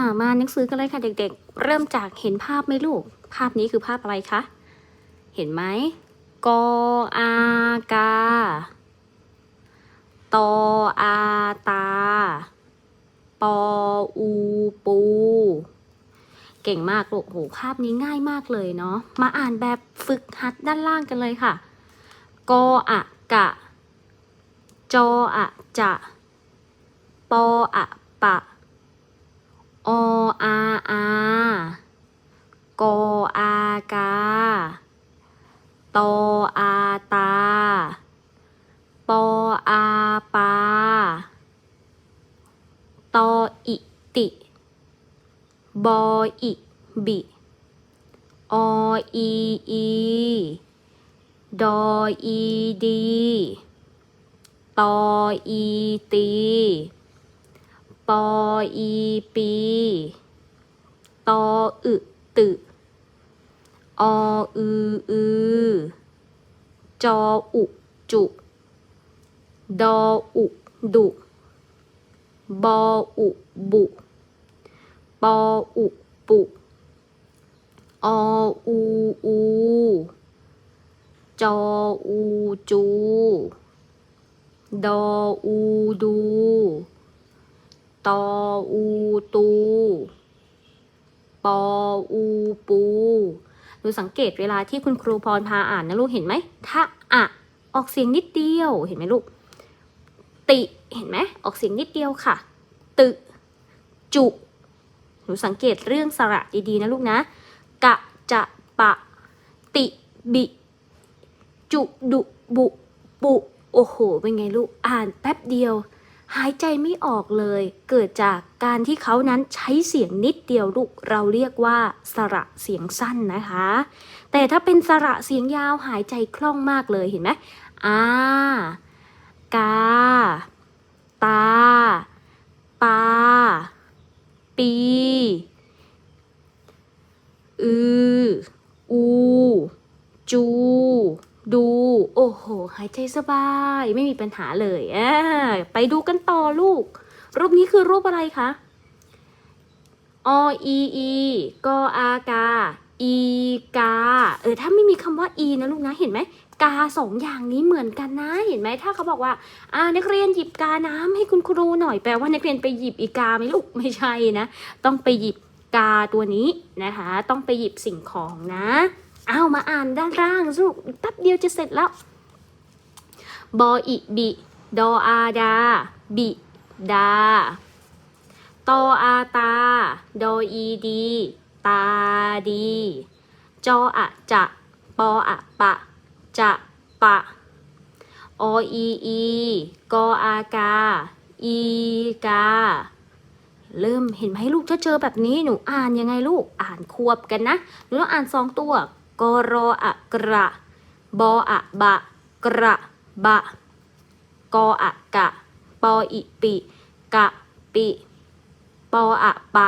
อ่ามาหนังสือกันเลยค่ะเด็กๆ เริ่มจากเห็นภาพไหมลูก ภาพนี้คือภาพอะไรคะ เห็นไหมกออากาตออาตา ปออูปู เก่งมากลูกโหภาพนี้ง่ายมากเลยเนาะ มาอ่านแบบฝึกหัดด้านล่างกันเลยค่ะ กออะกะ จออะจะ ปออะปะ ออาอากออากาตออาตาปออาปาตออิติบออิบิออีอีดออีดีตออีตี ปออีปีตออึตึออืออือจออุจุดออุดุบออุบุปออุปุออูอูจออูจู ดออูดู ตออูตู ปออูปูดูสังเกตเวลาที่คุณครูพรพาอ่านนะลูกเห็นไหมถ้าอะออกเสียงนิดเดียวเห็นไหมลูก ติเห็นไหมออกเสียงนิดเดียวค่ะ ตึ จุ หนูสังเกตเรื่องสระดีๆนะลูกนะ กะ จะปะ ติ บิ จุ ดุ บุ ปุ โอ้โห เป็นไงลูก อ่านแป๊บเดียว หายใจไม่ออกเลย เกิดจากการที่เขานั้นใช้เสียงนิดเดียวลูกเราเรียกว่าสระเสียงสั้นนะคะ แต่ถ้าเป็นสระเสียงยาวหายใจคล่องมากเลยเห็นไหมอากา ตา ปา ปี อืออูจู ดู โอ้โห หายใจสบาย ไม่มีปัญหาเลยอ่าไปดูกันต่อลูก รูปนี้คือรูปอะไรคะออีอีกออากา อีกา เออ ถ้าไม่มีคำว่าอีนะลูกนะ เห็นไหม กาสองอย่างนี้เหมือนกันนะ เห็นไหม ถ้าเขาบอกว่า อ่า นักเรียนหยิบกาน้ำให้คุณครูหน่อย แปลว่านักเรียนไปหยิบอีกาไหมลูก ไม่ใช่นะ ต้องไปหยิบกาตัวนี้นะคะ ต้องไปหยิบสิ่งของนะ เอามาอ่านด้านล่างลูกแป๊บเดียวจะเสร็จแล้ว บออิบิ ดออาดา บิ ดา ตออาตา ดออีดี ตาดี จออะจะปออะปะ จะปะ ออีอี กออากา อีกาเริ่มเห็นไหมลูกถ้าเจอแบบนี้หนูอ่านยังไงลูกอ่านควบกันนะหนูต้องอ่านสองตัว กรออะกระบออะบะกระบะกออะกะปออิปิกะปิปออะปะ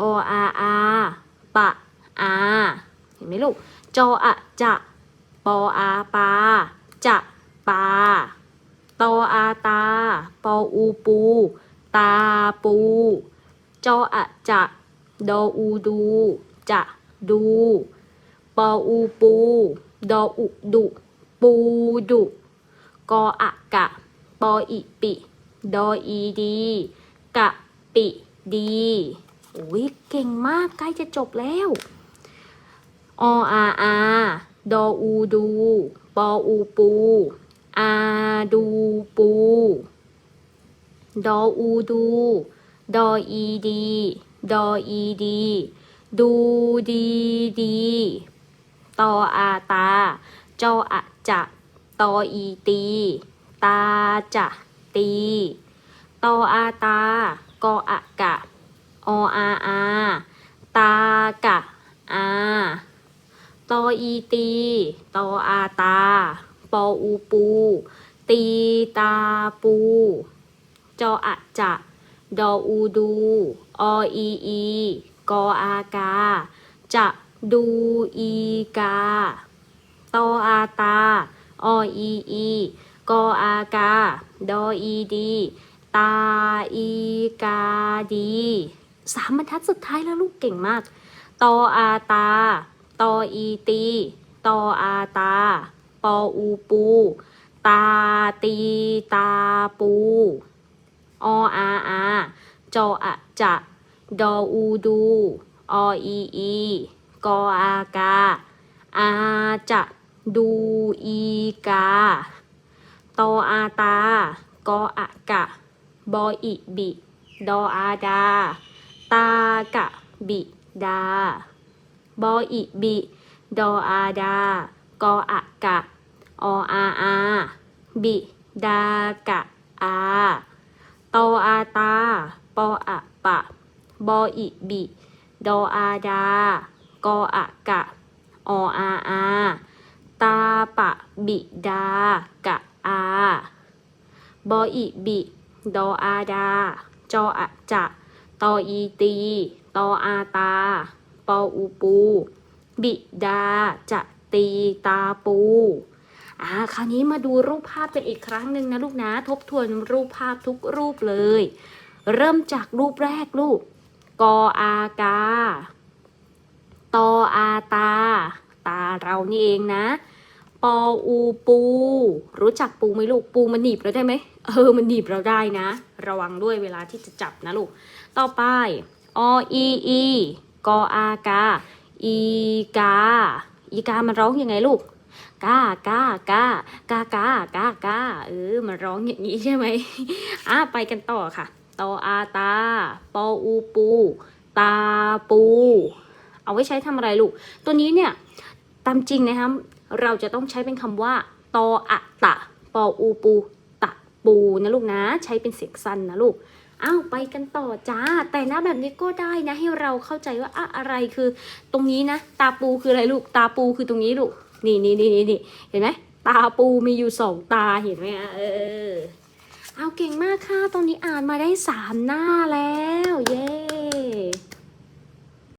ออาอาปะอาเห็นไหมลูกจออะจะปออาปาจะปาตออาตาปออูปู ตาปู จออะจะดออูดู จะดู ปออูปู ดออุดุ ปูดุ กออะกะ ปออิปิ ดออีดี กะปิดีโอ้ยเก่งมากใกล้จะจบแล้ว ออาอาดออูดู ปออูปู อาดูปู ดออูดู ดออีดี ดออีดี ดูดีดี ตออาตา จออะจะตออีตี ตาจะตี ตออาตา กออะกะ ออาอา ตากะ อา ตออีตี ตออาตา ปออูปู ตีตาปู จออะจะดออูดู ออีอี กออากา จะ ดูอีกาตออาตา ออีอีกออากา ดออีดี ตาอีกาดีสามบรรทัดสุดท้ายแล้วลูกเก่งมาก ตออาตา ตออีตี ตออาตา ปออูปู ตาตีตาปู ออาอา จออะจะ ดออูดู ออีอี กออากา อาจะดูอีกา ตออาตา กออะกะ บออิบิ ดออาดา ตากะบิดา บออิบิ ดออาดา กออะกะ ออาอา บิดากะอาตออาตา ปออะปะ บออิบิ ดออาดา กออะกะออาอาตาปะบิดากะอาบออิบิดออาดา จออะจะตออีตีตออาตา ปออูปู บิดาจะตีตาปูอ่าคราวนี้มาดูรูปภาพกันอีกครั้งหนึ่งนะลูกนะทบทวนรูปภาพทุกรูปเลย เริ่มจากรูปแรกลูก กออากา ตออาตา ตาเรานี่เองนะ ปออูปู รู้จักปูไหมลูก ปูมันหนีบเราได้ไหม เออ มันหนีบเราได้นะ ระวังด้วยเวลาที่จะจับนะลูก ต่อไป ออีอีกออากา อีกา อีกา มันร้องยังไงลูกกากากากากากากาเออมันร้องอย่างนี้ใช่ไหมอะไปกันต่อค่ะ ตออาตา ปออูปู ตาปู เอาไว้ใช้ทำอะไรลูก ตัวนี้เนี่ยตามจริงนะครับเราจะต้องใช้เป็นคำว่าตออะตะ ปออูปู ตะปูนะลูกนะ ใช้เป็นเสียงสั้นนะลูกอ้าวไปกันต่อจ้า แต่หน้าแบบนี้ก็ได้นะให้เราเข้าใจว่าอะอะไรคือ ตรงนี้นะ ตาปูคืออะไรลูก ตาปูคือตรงนี้ลูก นี่นี่นี่นี่นี่เห็นไหมตาปูมีอยู่สองตาเห็นไหมเออ เอาเก่งมากค่ะตอนนี้อ่านมาได้สามหน้าแล้ว เย้